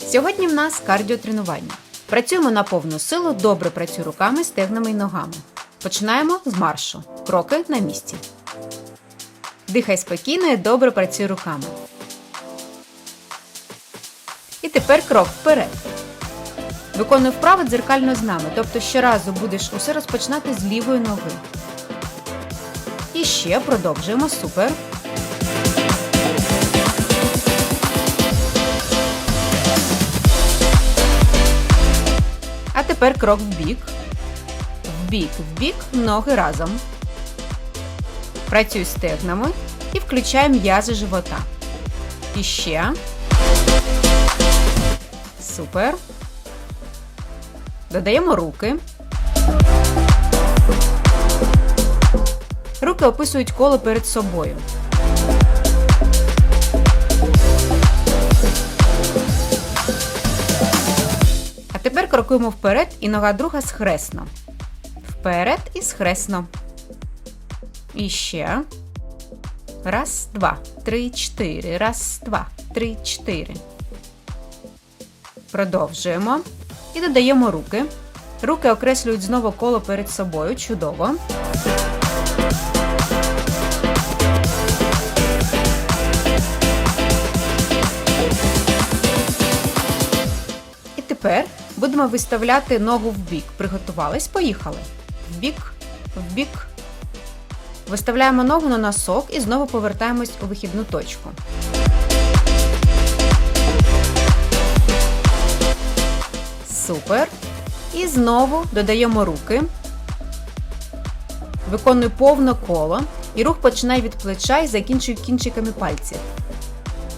Сьогодні в нас кардіотренування. Працюємо на повну силу, добре працюй руками, стегнами і ногами. Починаємо з маршу. Кроки на місці. Дихай спокійно і добре працюй руками. І тепер крок вперед. Виконуй вправи дзеркально з нами, тобто щоразу будеш усе розпочинати з лівої ноги. І ще продовжуємо. Супер. Тепер крок вбік. Вбік, вбік, ноги разом. Працюй стегнами і включай м'язи живота. І ще. Супер. Додаємо руки. Руки описують коло перед собою. Крокуємо вперед і нога друга схресно. Вперед і схресно. І ще. Раз, два, три, чотири. Раз, два, три, чотири. Продовжуємо. І додаємо руки. Руки окреслюють знову коло перед собою. Чудово. Будемо виставляти ногу в бік. Приготувались, поїхали. В бік, в бік. Виставляємо ногу на носок і знову повертаємось у вихідну точку. Супер. І знову додаємо руки. Виконуй повне коло. І рух починай від плеча і закінчуй кінчиками пальців.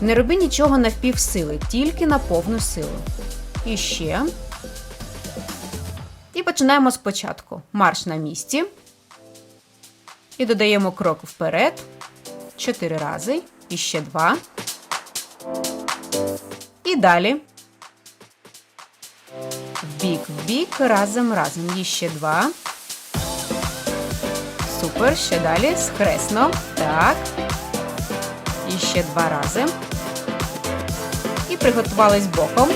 Не роби нічого на впівсили, тільки на повну силу. І ще. Починаємо спочатку. Марш на місці. І додаємо крок вперед. Чотири рази. І ще два. І далі. Бік в бік, разом, разом. І ще два. Супер. Ще далі. Схресно. Так. І ще два рази. І приготувались боком.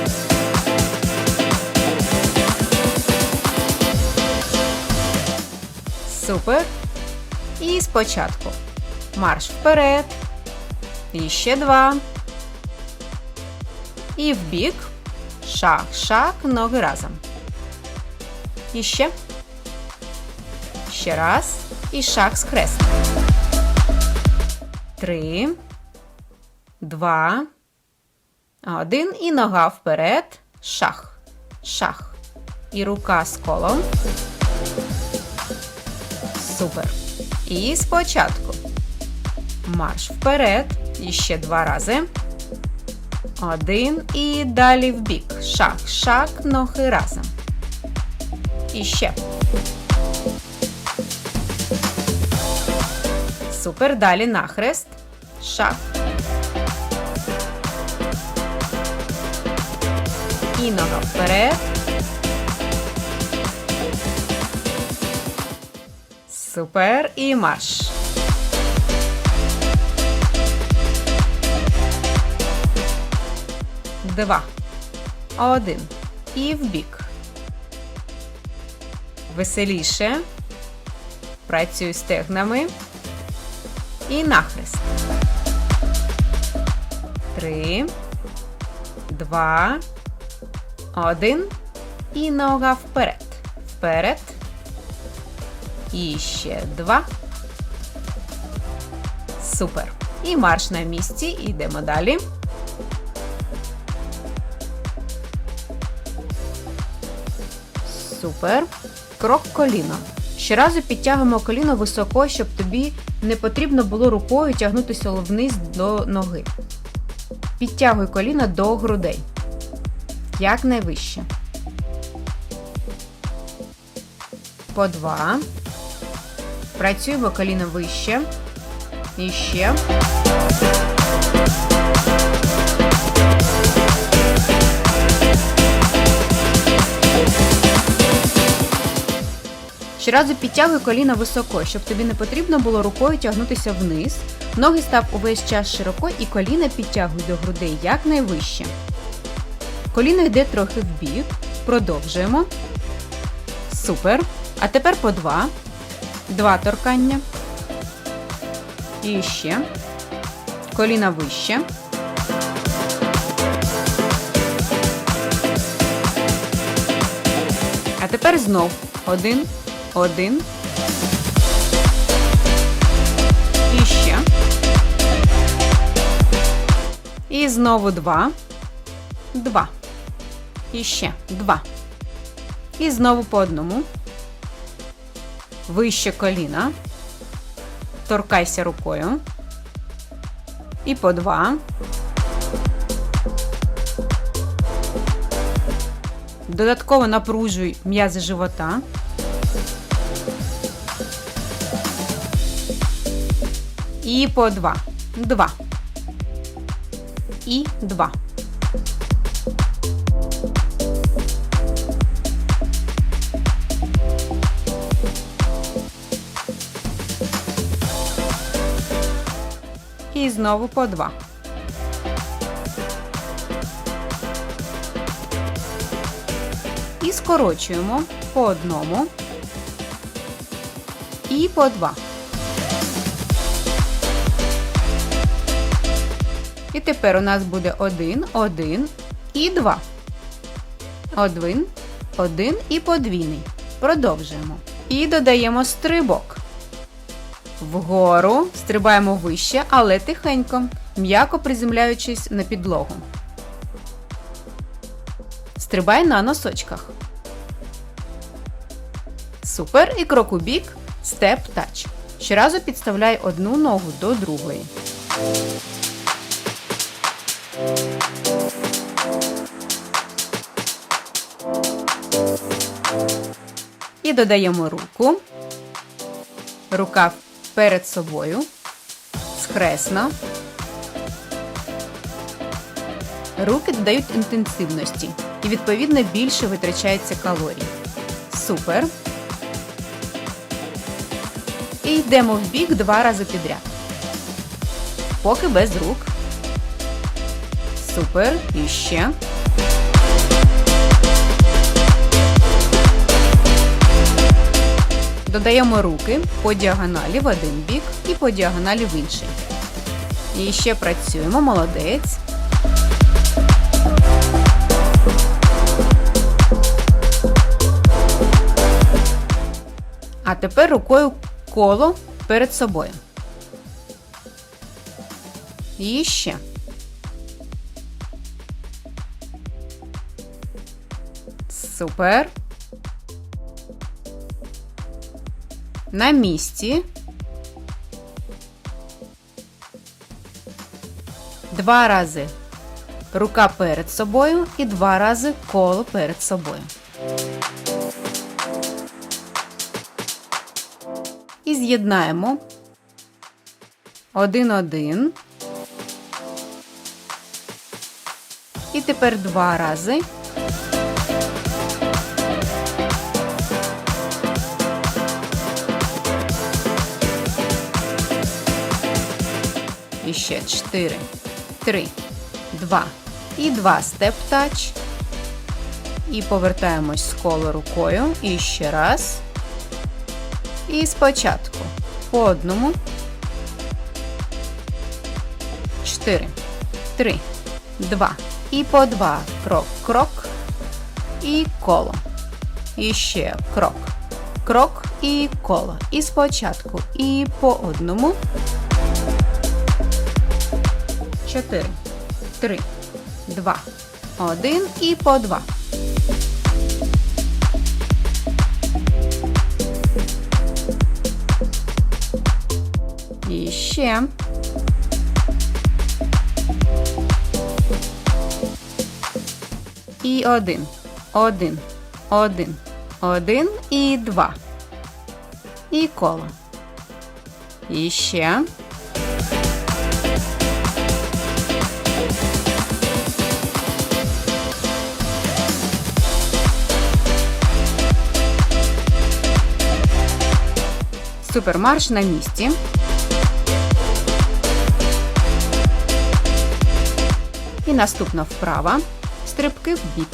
Супер. І спочатку. Марш вперед. І ще два. І вбік. Шаг, шаг, ноги разом. І ще. Ще раз. І шаг з хрестом. Три. Два. Один. І нога вперед. Шах. Шах. І рука з колом. Супер. І спочатку. Марш вперед. І ще два рази. Один. І далі вбік. Шаг, шаг, ноги разом. І ще. Супер. Далі нахрест. Шаг. І нога вперед. Супер. І марш. Два. Один. І вбік. Веселіше. Працюй стегнами. І нахрест. Три. Два. Один. І нога вперед. Вперед. І ще два. Супер. І марш на місці. Йдемо далі. Супер. Крок коліно. Щоразу підтягуємо коліно високо, щоб тобі не потрібно було рукою тягнутися вниз до ноги. Підтягуй коліно до грудей. Якнайвище. По два. Працюємо коліно вище. І ще. Щоразу підтягуй коліна високо, щоб тобі не потрібно було рукою тягнутися вниз. Ноги став увесь час широко і коліна підтягуй до грудей якнайвище. Коліно йде трохи вбік. Продовжуємо. Супер. А тепер по два. Два торкання. І ще. Коліна вище. А тепер знов один, один. І ще. І знову два. Два. І ще два. І знову по одному. Вище коліна. Торкайся рукою. І по два. Додатково напружуй м'язи живота. І по два. Два. І два. І знову по два. І скорочуємо по одному і по два. І тепер у нас буде один, один і два. Один, один і подвійний. Продовжуємо. І додаємо стрибок. Вгору стрибаємо вище, але тихенько, м'яко приземляючись на підлогу. Стрибай на носочках. Супер. І крок у бік. Степ тач. Щоразу підставляй одну ногу до другої. І додаємо руку. Рука перед собою. Схресно. Руки додають інтенсивності і, відповідно, більше витрачається калорій. Супер. І йдемо в бік два рази підряд. Поки без рук. Супер. І ще. Додаємо руки по діагоналі в один бік і по діагоналі в інший. І ще працюємо, молодець. А тепер рукою коло перед собою. І ще. Супер. На місці. Два рази рука перед собою і два рази коло перед собою. І з'єднаємо один-один. І тепер два рази. Ще 4, 3, 2 і 2 степ тач. І повертаємось з коло рукою. І ще раз. І спочатку по одному. 4, 3, 2. І по 2. Крок, крок. І коло. І ще крок. Крок і коло. І спочатку. І по одному. 4, 3, 2, 1 і по 2. І ще. І один, один, один, один і два. І коло. І ще. Супермарш на місці. І наступна вправа. Стрибки в бік.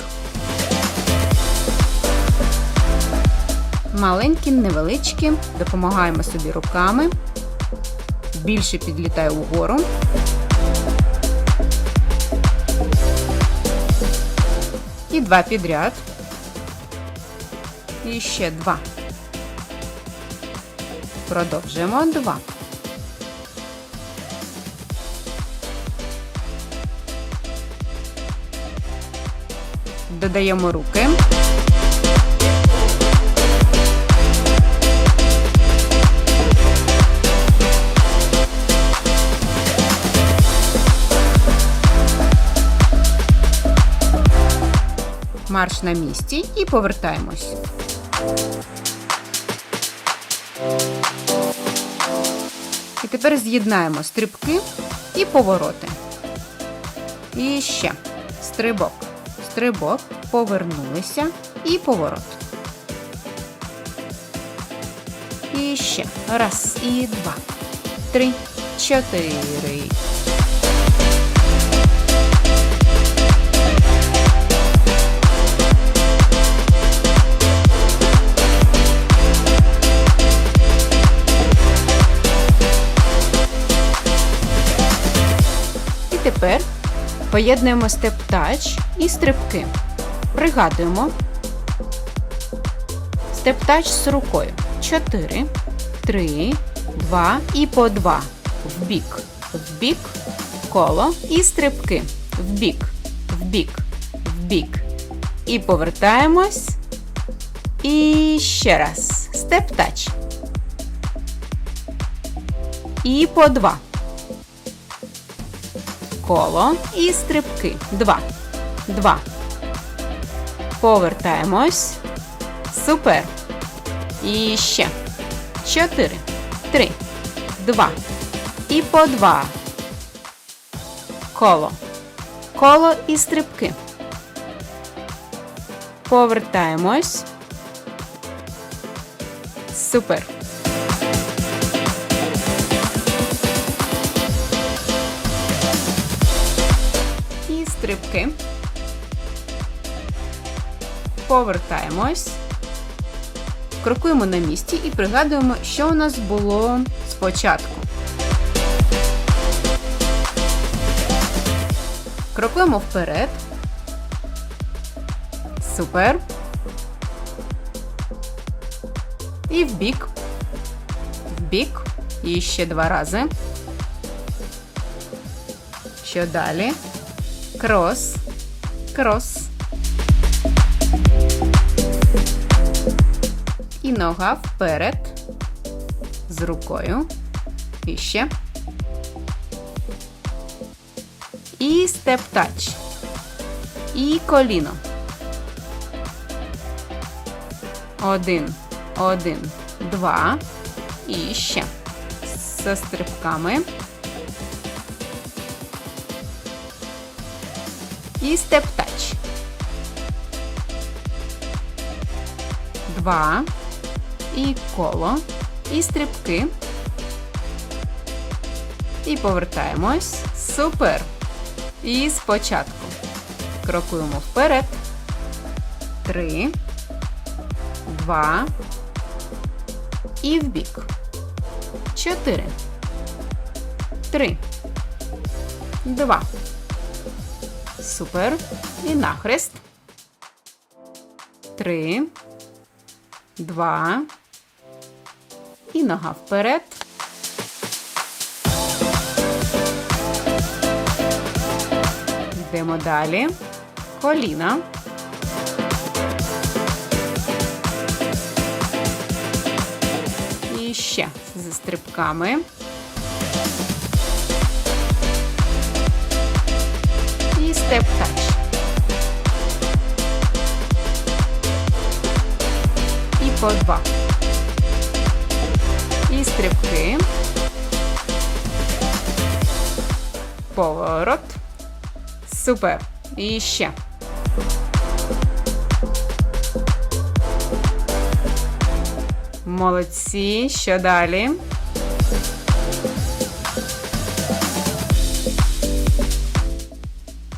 Маленькі, невеличкі. Допомагаємо собі руками. Більше підлітає угору. І два підряд. І ще два. Продовжуємо два. Додаємо руки. Марш на місці і повертаємось. І тепер з'єднаємо стрибки і повороти. І ще стрибок, стрибок, повернулися і поворот. І ще раз, і два, три, чотири. Поєднуємо степ-тач і стрибки. Пригадуємо. Степ-тач з рукою. 4, 3, 2 і по 2. В бік, в коло і стрибки. В бік, в бік, в бік. І повертаємось. І ще раз. Степ-тач. І по 2 коло і стрибки. Два. Два. Повертаємось. Супер. І ще. Чотири. Три. Два. І по два. Коло. Коло і стрибки. Повертаємось. Супер. Стрибки. Повертаємось. Крокуємо на місці і пригадуємо, що у нас було спочатку. Крокуємо вперед. Супер. І в бік. В бік. І ще два рази. Що далі? Крос. Крос. І нога вперед. З рукою. І ще. І степ-тач. І коліно. Один, один, два. І ще. З стрибками. І степ-тач. Два. І коло. І стрибки. І повертаємось. Супер! І спочатку. Крокуємо вперед. Три. Два. І вбік. Чотири. Три. Два. Супер. І нахрест. Три. Два. І нога вперед. Йдемо далі. Коліна. І ще зі стрибками. Степ-тач. І по два. І стрибки. Поворот. Супер. І ще. Молодці. Що далі?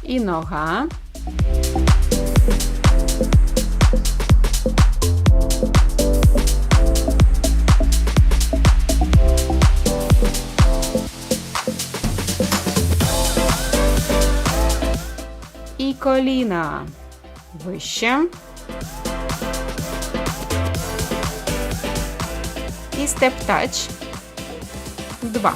і нога. І коліна вище. І стептач. Два.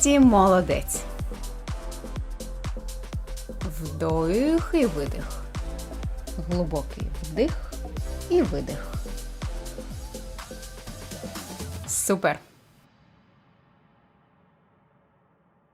Марш молодець. Вдох і видих. Глибокий вдих і видих. Супер.